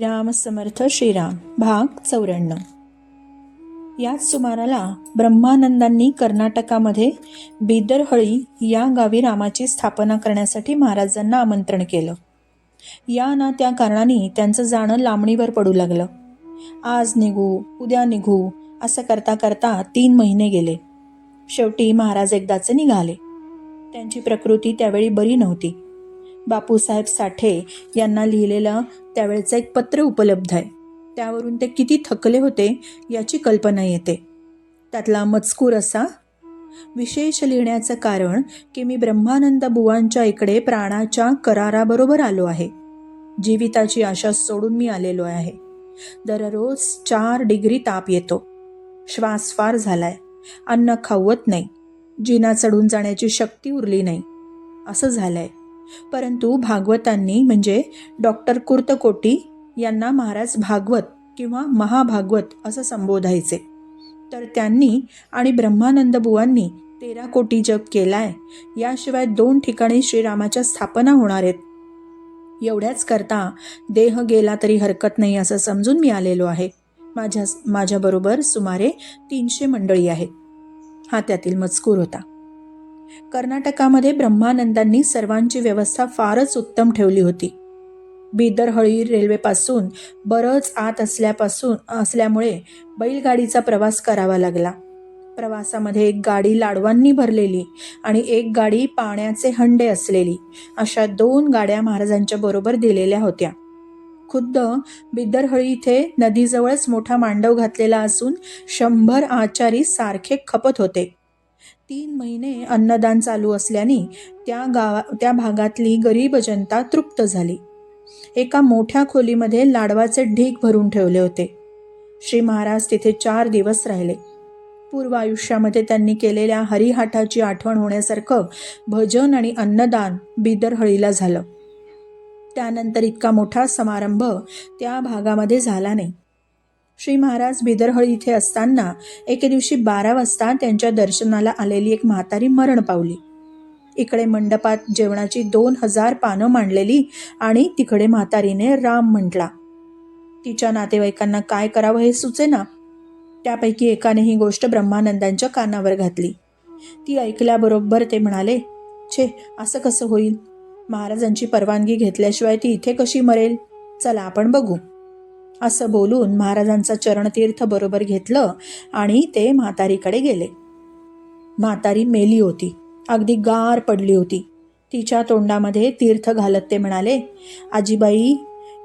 राम समर्थ श्रीराम भाग चौऱ्याण्णव. याच सुमाराला ब्रह्मानंदांनी कर्नाटकामध्ये बिदरहळी या गावी रामाची स्थापना करण्यासाठी महाराजांना आमंत्रण केलं. या ना त्या कारणाने त्यांचं जाणं लांबणीवर पडू लागलं. आज निघू उद्या निघू असं करता करता तीन महिने गेले. शेवटी महाराज एकदाचे निघाले. त्यांची प्रकृती त्यावेळी बरी नव्हती. बापूसाहेब साठे यांना लिहिलेलं त्यावेळेचं एक पत्र उपलब्ध आहे. त्यावरून ते किती थकले होते याची कल्पना येते. त्यातला मजकूर असा विशेष लिहिण्याचं कारण की मी ब्रह्मानंद बुवांच्या इकडे प्राणाच्या कराराबरोबर आलो आहे. जीविताची आशा सोडून मी आलेलो आहे. दररोज चार डिग्री ताप येतो. श्वास फार झालाय. अन्न खावत नाही. जिना चढून जाण्याची शक्ती उरली नाही. असं झालंय. परंतु भागवतांनी म्हणजे डॉक्टर कुर्तकोटी यांना महाराज भागवत किंवा महाभागवत असं संबोधायचे. तर त्यांनी आणि ब्रह्मानंद बुवांनी तेरा कोटी जप केलाय. याशिवाय दोन ठिकाणी श्रीरामाच्या स्थापना होणार आहेत. एवढ्याच करता देह गेला तरी हरकत नाही असं समजून मी आलेलो आहे. माझ्या माझ्याबरोबर सुमारे तीनशे मंडळी आहेत. हा त्यातील मजकूर होता. कर्नाटकामध्ये ब्रह्मानंदांनी सर्वांची व्यवस्था फारच उत्तम ठेवली होती. बिदरहळी रेल्वेपासून बरंच आत असल्यापासून असल्यामुळे बैलगाडीचा प्रवास करावा लागला. प्रवासामध्ये एक गाडी लाडवांनी भरलेली आणि एक गाडी पाण्याचे हंडे असलेली अशा दोन गाड्या महाराजांच्या बरोबर दिलेल्या होत्या. खुद्द बिदरहळी इथे नदीजवळच मोठा मांडव घातलेला असून शंभर आचारी सारखे खपत होते. तीन महिने अन्नदान चालू असल्याने त्या गावा त्या भागातली गरीब जनता तृप्त झाली. एका मोठ्या खोलीमध्ये लाडवाचे ढीक भरून ठेवले होते. श्री महाराज तिथे चार दिवस राहिले. पूर्व आयुष्यामध्ये त्यांनी केलेल्या हरिहाटाची आठवण होण्यासारखं भजन आणि अन्नदान बिदरहळीला झालं. त्यानंतर इतका मोठा समारंभ त्या भागामध्ये झाला नाही. श्री महाराज बिदरहळी इथे असताना एके दिवशी बारा वाजता त्यांच्या दर्शनाला आलेली एक म्हातारी मरण पावली. इकडे मंडपात जेवणाची दोन हजार पानं मांडलेली आणि तिकडे म्हातारीने राम म्हटला तिच्या नातेवाईकांना काय करावं हे सुचेना त्यापैकी एकाने ही गोष्ट ब्रह्मानंदांच्या कानावर घातली. ती ऐकल्याबरोबर ते म्हणाले छे असं कसं होईल? महाराजांची परवानगी घेतल्याशिवाय ती इथे कशी मरेल? चला आपण बघू. असं बोलून महाराजांचं चरणतीर्थ बरोबर घेतलं आणि ते म्हातारीकडे गेले. म्हातारी मेली होती. अगदी गार पडली होती. तिच्या तोंडामध्ये तीर्थ घालत ते म्हणाले आजीबाई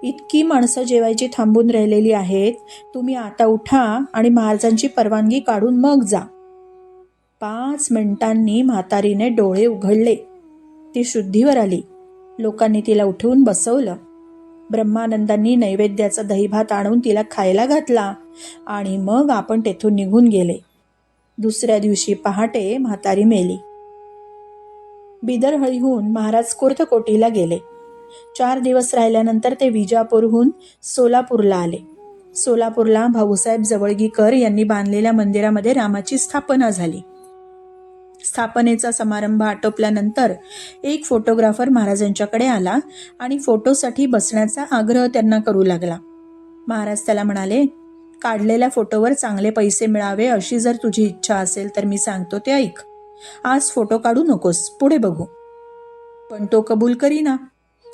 इतकी माणसं जेवायची थांबून राहिलेली आहेत. तुम्ही आता उठा आणि महाराजांची परवानगी काढून मग जा. पाच मिनिटांनी म्हातारीने डोळे उघडले. ती शुद्धीवर आली. लोकांनी तिला उठवून बसवलं. ब्रह्मानंदांनी नैवेद्याचा दहीभात आणून तिला खायला घातला आणि मग आपण तेथून निघून गेले. दुसऱ्या दिवशी पहाटे म्हातारी मेली. बिदरहळीहून महाराज कुर्तकोटीला गेले. चार दिवस राहिल्यानंतर ते विजापूरहून सोलापूरला आले. सोलापूरला भाऊसाहेब जवळगीकर यांनी बांधलेल्या मंदिरामध्ये रामाची स्थापना झाली. स्थापनेचा समारंभ आटोपल्यानंतर एक फोटोग्राफर महाराजांच्याकडे आला आणि फोटोसाठी बसण्याचा आग्रह त्यांना करू लागला. महाराज त्याला म्हणाले काढलेल्या फोटोवर चांगले पैसे मिळावे अशी जर तुझी इच्छा असेल तर मी सांगतो ते ऐक. आज फोटो काढू नकोस पुढे बघू. पण तो कबूल करीना.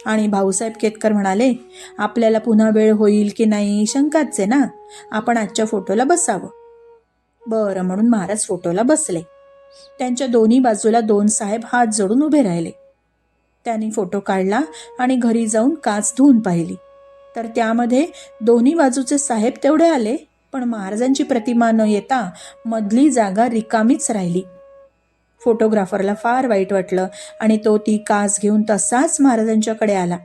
आणि भाऊसाहेब केतकर म्हणाले आपल्याला पुन्हा वेळ होईल की नाही शंकाच आहे ना. आपण आजच्या फोटोला बसावं. बरं म्हणून महाराज फोटोला बसले. त्यांच्या दोन्ही बाजूला दोन साहेब हात जोडून उभे राहिले. त्यांनी फोटो काढला आणि घरी जाऊन काच धुवून पाहिली. तर त्यामध्ये दोन्ही बाजूचे साहेब तेवढे आले पण महाराजांची प्रतिमा न येता मधली जागा रिकामीच राहिली. फोटोग्राफरला फार वाईट वाटलं आणि तो ती कास घेऊन तसाच महाराजांच्याकडे आला.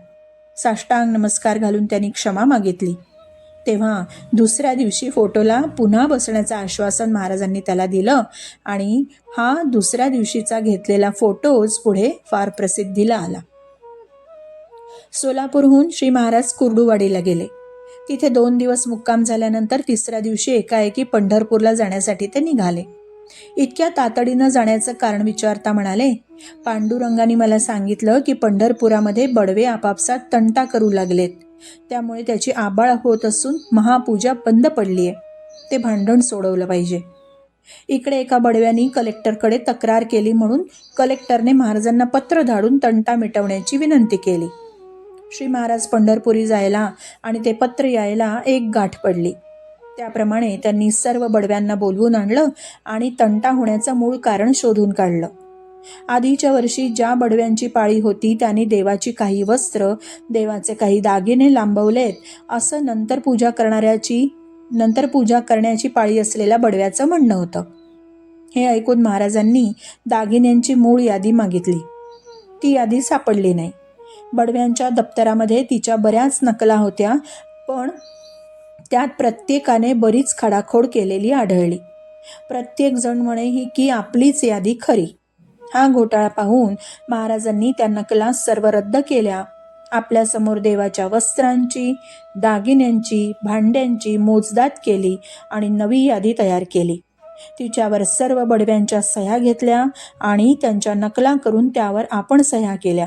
साष्टांग नमस्कार घालून त्यांनी क्षमा मागितली. तेव्हा दुसऱ्या दिवशी फोटोला पुन्हा बसण्याचं आश्वासन महाराजांनी त्याला दिलं आणि हा दुसऱ्या दिवशीचा घेतलेला फोटोज पुढे फार प्रसिद्धीला आला. सोलापूरहून श्री महाराज कुर्डुवाडीला गेले. तिथे दोन दिवस मुक्काम झाल्यानंतर तिसऱ्या दिवशी एकाएकी पंढरपूरला जाण्यासाठी ते निघाले. इतक्या तातडीनं जाण्याचं कारण विचारता म्हणाले पांडुरंगाने मला सांगितलं की पंढरपुरामध्ये बडवे आपापसात तंटा करू लागलेत. त्यामुळे त्याची आबाळ होत असून महापूजा बंद पडली आहे ते भांडण सोडवलं पाहिजे. इकडे एका बडव्यानी कलेक्टरकडे तक्रार केली म्हणून कलेक्टरने महाराजांना पत्र धाडून तंटा मिटवण्याची विनंती केली. श्री महाराज पंढरपुरी जायला आणि ते पत्र यायला एक गाठ पडली. त्याप्रमाणे त्यांनी सर्व बडव्यांना बोलवून आणलं आणि तंटा होण्याचं मूळ कारण शोधून काढलं. आधीच्या वर्षी ज्या बडव्यांची पाळी होती त्यांनी देवाची काही वस्त्र देवाचे काही दागिने लांबवलेत. असं नंतर पूजा करणाऱ्याची नंतर पूजा करण्याची पाळी असलेल्या बडव्याचं म्हणणं होतं. हे ऐकून महाराजांनी दागिन्यांची मूळ यादी मागितली. ती यादी सापडली नाही. बडव्यांच्या दप्तरामध्ये तिच्या बऱ्याच नकला होत्या पण त्यात प्रत्येकाने बरीच खडाखोड केलेली आढळली. प्रत्येक जण म्हणे ही की आपलीच यादी खरी? हा घोटाळा पाहून महाराजांनी त्या नकला सर्व रद्द केल्या. आपल्यासमोर देवाच्या वस्त्रांची दागिन्यांची भांड्यांची मोजदात केली आणि नवी यादी तयार केली. तिच्यावर सर्व बडव्यांच्या सह्या घेतल्या आणि त्यांच्या नकला करून त्यावर आपण सह्या केल्या.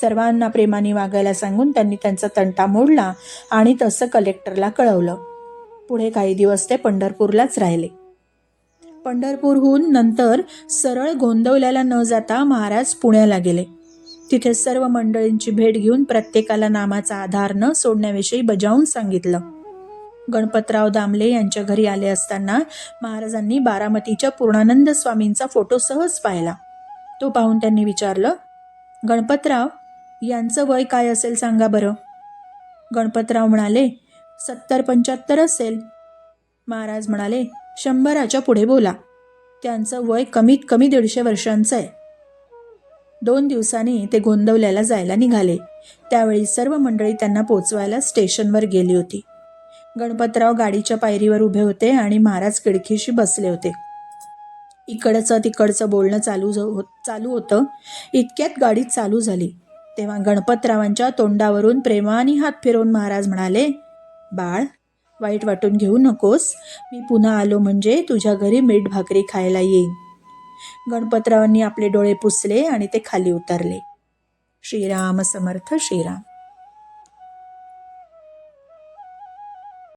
सर्वांना प्रेमाने वागायला सांगून त्यांनी त्यांचा तंटा मोडला आणि तसं कलेक्टरला कळवलं. पुढे काही दिवस ते पंढरपूरलाच राहिले. पंढरपूरहून नंतर सरळ गोंदवल्याला न जाता महाराज पुण्याला गेले. तिथे सर्व मंडळींची भेट घेऊन प्रत्येकाला नामाचा आधार न सोडण्याविषयी बजावून सांगितलं. गणपतराव दामले यांच्या घरी आले असताना महाराजांनी बारामतीच्या पूर्णानंद स्वामींचा फोटो सहज पाहिला. तो पाहून त्यांनी विचारलं गणपतराव यांचं वय काय असेल सांगा बरं. गणपतराव म्हणाले सत्तर पंच्याहत्तर असेल. महाराज म्हणाले शंभराच्या पुढे बोला. त्यांचं वय कमीत कमी दीडशे वर्षांचं आहे. दोन दिवसांनी ते गोंदवल्याला जायला निघाले. त्यावेळी सर्व मंडळी त्यांना पोचवायला स्टेशनवर गेली होती. गणपतराव गाडीच्या पायरीवर उभे होते आणि महाराज खिडकीशी बसले होते. इकडचं तिकडचं बोलणं चालू हो- चालू होतं. इतक्यात गाडी चालू झाली. तेव्हा गणपतरावांच्या तोंडावरून प्रेमाने हात फिरवून महाराज म्हणाले बाळ वाईट वाटून घेऊ नकोस. मी पुन्हा आलो म्हणजे तुझ्या घरी मीठ भाकरी खायला येईन. गणपतरावांनी आपले डोळे पुसले आणि ते खाली उतरले. श्रीराम समर्थ श्रीराम.